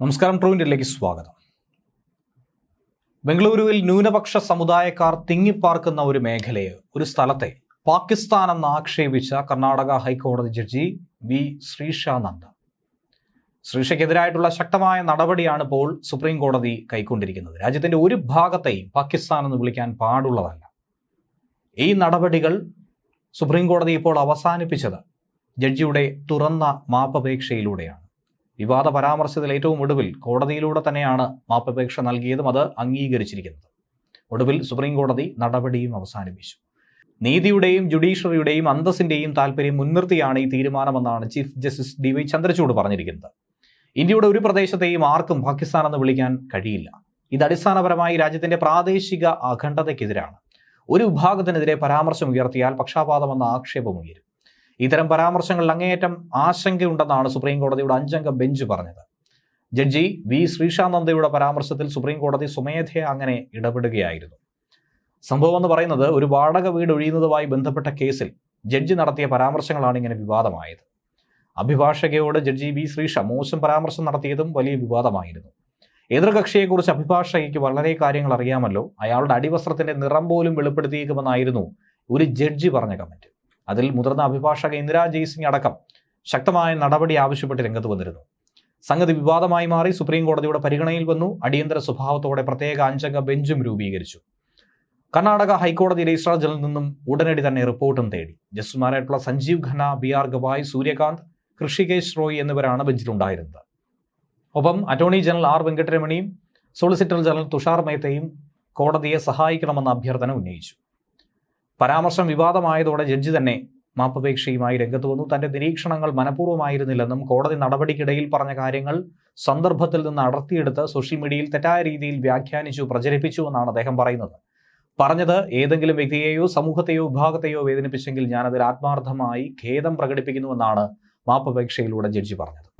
നമസ്കാരം ട്രൂവിന്റെലേക്ക് സ്വാഗതം. ബംഗളൂരുവിൽ ന്യൂനപക്ഷ സമുദായക്കാർ തിങ്ങിപ്പാർക്കുന്ന ഒരു മേഖലയെ ഒരു സ്ഥലത്തെ പാകിസ്ഥാനെന്ന് ആക്ഷേപിച്ച കർണാടക ഹൈക്കോടതി ജഡ്ജി വി ശ്രീഷാനന്ദ ശ്രീഷയ്ക്കെതിരായിട്ടുള്ള ശക്തമായ നടപടിയാണ് ഇപ്പോൾ സുപ്രീം കോടതി കൈക്കൊണ്ടിരിക്കുന്നത്. രാജ്യത്തിന്റെ ഒരു ഭാഗത്തെയും പാകിസ്ഥാൻ എന്ന് വിളിക്കാൻ പാടുള്ളതല്ല. ഈ നടപടികൾ സുപ്രീം കോടതി ഇപ്പോൾ അവസാനിപ്പിച്ചത് ജഡ്ജിയുടെ തുറന്ന മാപ്പപേക്ഷയിലൂടെയാണ്. വിവാദ പരാമർശത്തിൽ ഏറ്റവും ഒടുവിൽ കോടതിയിലൂടെ തന്നെയാണ് മാപ്പപേക്ഷ നൽകിയതും അത് അംഗീകരിച്ചിരിക്കുന്നത്. ഒടുവിൽ സുപ്രീം കോടതി നടപടിയും അവസാനിപ്പിച്ചു. നീതിയുടെയും ജുഡീഷ്യറിയുടെയും അന്തസ്സിന്റെയും താല്പര്യം മുൻനിർത്തിയാണ് ഈ തീരുമാനമെന്നാണ് chief justice D Y Chandrachud പറഞ്ഞിരിക്കുന്നത്. ഇന്ത്യയുടെ ഒരു പ്രദേശത്തെയും ആർക്കും പാകിസ്ഥാൻ എന്ന് വിളിക്കാൻ കഴിയില്ല. ഇത് അടിസ്ഥാനപരമായി രാജ്യത്തിന്റെ പ്രാദേശിക അഖണ്ഡതയ്ക്കെതിരാണ്. ഒരു വിഭാഗത്തിനെതിരെ പരാമർശം ഉയർത്തിയാൽ പക്ഷാപാതമെന്ന ആക്ഷേപം ഉയരും. ഇത്തരം പരാമർശങ്ങളിൽ അങ്ങേയറ്റം ആശങ്കയുണ്ടെന്നാണ് സുപ്രീം കോടതിയുടെ അഞ്ചംഗ ബെഞ്ച് പറഞ്ഞത്. ജഡ്ജി വി ശ്രീശാനന്ദയുടെ പരാമർശത്തിൽ സുപ്രീം കോടതി സ്വമേധയ അങ്ങനെ ഇടപെടുകയായിരുന്നു. സംഭവം എന്ന് പറയുന്നത് ഒരു വാടക വീട് ഒഴിയുന്നതുമായി ബന്ധപ്പെട്ട കേസിൽ ജഡ്ജി നടത്തിയ പരാമർശങ്ങളാണ് ഇങ്ങനെ വിവാദമായത്. അഭിഭാഷകയോട് ജഡ്ജി വി ശ്രീഷ മോശം പരാമർശം നടത്തിയതും വലിയ വിവാദമായിരുന്നു. എതിർകക്ഷിയെക്കുറിച്ച് അഭിഭാഷകയ്ക്ക് വളരെ കാര്യങ്ങൾ അറിയാമല്ലോ. അയാളുടെ അടിവസ്ത്രത്തിന്റെ നിറം പോലും വെളിപ്പെടുത്തിയേക്കുമെന്നായിരുന്നു ഒരു ജഡ്ജി പറഞ്ഞ കമന്റ്. അതിൽ മുതിർന്ന അഭിഭാഷക ഇന്ദിരാ ജയ്സിംഗ് അടക്കം ശക്തമായ നടപടി ആവശ്യപ്പെട്ട് രംഗത്ത് വന്നിരുന്നു. സംഗതി വിവാദമായി മാറി സുപ്രീം കോടതിയുടെ പരിഗണനയിൽ വന്നു. അടിയന്തര സ്വഭാവത്തോടെ പ്രത്യേക അഞ്ചംഗ ബെഞ്ചും രൂപീകരിച്ചു. കർണാടക ഹൈക്കോടതി രജിസ്ട്രാർ ജനറലിൽ നിന്നും ഉടനടി തന്നെ റിപ്പോർട്ടും തേടി. ജസ്റ്റിസുമാരായിട്ടുള്ള സഞ്ജീവ് ഖന്ന ബി ആർ ഗവായ് സൂര്യകാന്ത് കൃഷികേശ് റോയ് എന്നിവരാണ് ബെഞ്ചിലുണ്ടായിരുന്നത്. ഒപ്പം അറ്റോർണി ജനറൽ ആർ വെങ്കട്ടരമണിയും സോളിസിറ്റർ ജനറൽ തുഷാർ മേത്തയും കോടതിയെ സഹായിക്കണമെന്ന അഭ്യർത്ഥന ഉന്നയിച്ചു. പരാമർശം വിവാദമായതോടെ ജഡ്ജി തന്നെ മാപ്പപേക്ഷയുമായി രംഗത്ത് വന്നു. തന്റെ നിരീക്ഷണങ്ങൾ മനഃപൂർവമായിരുന്നില്ലെന്നും കോടതി നടപടിക്കിടയിൽ പറഞ്ഞ കാര്യങ്ങൾ സന്ദർഭത്തിൽ നിന്ന് അടർത്തിയെടുത്ത് സോഷ്യൽ മീഡിയയിൽ തെറ്റായ രീതിയിൽ വ്യാഖ്യാനിച്ചു പ്രചരിപ്പിച്ചു എന്നാണ് അദ്ദേഹം പറയുന്നത്. പറഞ്ഞത് ഏതെങ്കിലും വ്യക്തിയെയോ സമൂഹത്തെയോ വിഭാഗത്തെയോ വേദനിപ്പിച്ചെങ്കിൽ ഞാനതിൽ ആത്മാർത്ഥമായി ഖേദം പ്രകടിപ്പിക്കുന്നുവെന്നാണ് മാപ്പപേക്ഷയിലൂടെ ജഡ്ജി പറഞ്ഞത്.